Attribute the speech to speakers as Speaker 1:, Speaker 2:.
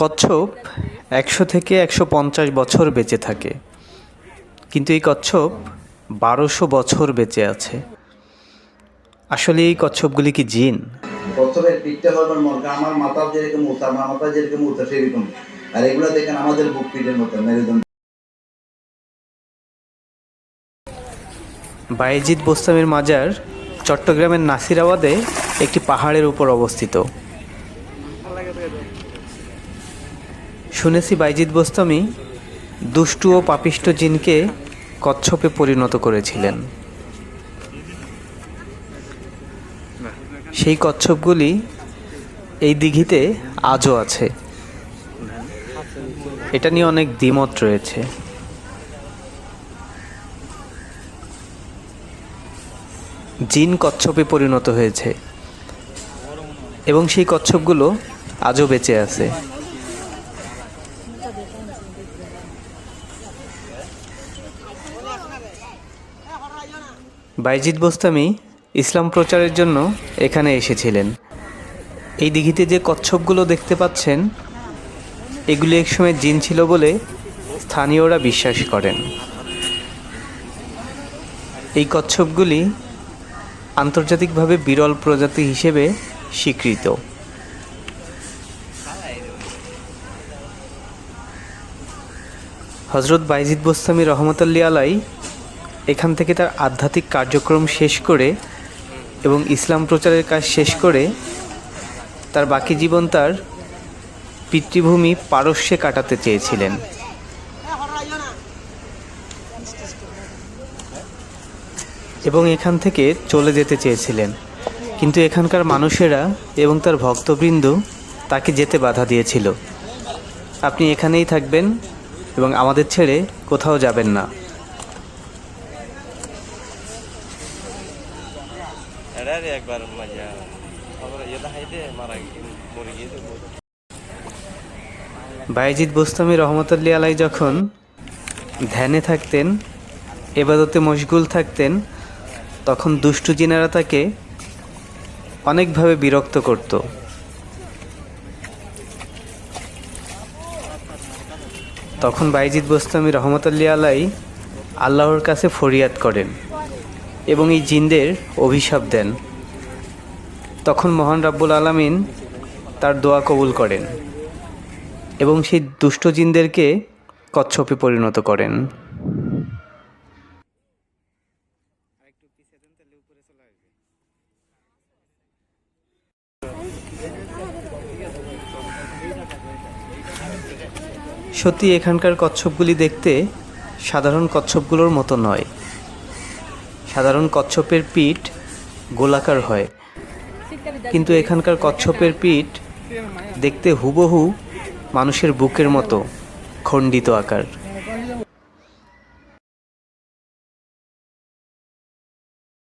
Speaker 1: কচ্ছপ একশো থেকে একশো পঞ্চাশ বছর বেঁচে থাকে। কিন্তু এই কচ্ছপ বারোশো বছর বেঁচে আছে। আসলে এই কচ্ছপগুলি কি জিন?
Speaker 2: কচ্ছপের পিঠটা আমার মাথা যেরকম আমার মাথা যেরকম সেরকম। আর এগুলো দেখেন আমাদের বুক পিঠের মতো মেরুদণ্ড।
Speaker 1: বায়েজিদ বোস্তামের মাজার চট্টগ্রামের নাসিরাবাদে একটি পাহাড়ের উপর অবস্থিত। শুনেছি বাইজিদ বোস্তামি দুষ্টু ও পাপিষ্ট জিনকে কচ্ছপে পরিণত করেছিলেন। সেই কচ্ছপগুলি এই দিঘিতে আজও আছে। এটা নিয়ে অনেক দ্বিমত রয়েছে। জিন কচ্ছপে পরিণত হয়েছে এবং সেই কচ্ছপগুলো আজও বেঁচে আছে। বাইজিদ বোস্তামি ইসলাম প্রচারের জন্য এখানে এসেছিলেন। এই দিঘিতে যে কচ্ছপগুলো দেখতে পাচ্ছেন, এগুলি একসময় জিন ছিল বলে স্থানীয়রা বিশ্বাস করেন। এই কচ্ছপগুলি আন্তর্জাতিকভাবে বিরল প্রজাতি হিসেবে স্বীকৃত। হজরত বাইজিদ বোস্তামি রহমতুল্লি আলাই এখান থেকে তার আধ্যাত্মিক কার্যক্রম শেষ করে এবং ইসলাম প্রচারের কাজ শেষ করে তার বাকি জীবন তার পিতৃভূমি পারস্যে কাটাতে চেয়েছিলেন। এবং এখান থেকে চলে যেতে চেয়েছিলেন। কিন্তু এখানকার মানুষেরা এবং তার ভক্তবৃন্দ তাকে যেতে বাধা দিয়েছিল। আপনি এখানেই থাকবেন এবং আমাদের ছেড়ে কোথাও যাবেন না।
Speaker 3: Ada একবার মজা আবার ইয়ে হাইতে মারা মরে
Speaker 1: বাইজিদ বোস্তামি রহমতুল্লি আলাই যখন ধ্যানে থাকতেন, এবাদতে মশগুল থাকতেন, তখন দুষ্টু জিনারা তাকে অনেকভাবে বিরক্ত করত। তখন বাইজিদ বোস্তামি রহমতুল্লি আলাই আল্লাহর কাছে ফরিয়াদ করেন। এবং এই জিনদের অভিশাপ দেন। তখন মহান রাব্বুল আলামিন তার দোয়া কবুল করেন এবং সেই দুষ্ট জিনদেরকে কচ্ছপে পরিণত করেন। সত্যি এখানকার কচ্ছপগুলি দেখতে সাধারণ কচ্ছপগুলোর মতো নয়। সাধারণ কচ্ছপের পিঠ গোলাকার হয়। কিন্তু এখানকার কচ্ছপের পিঠ দেখতে হুবহু মানুষের বুকের মতো খণ্ডিত আকার।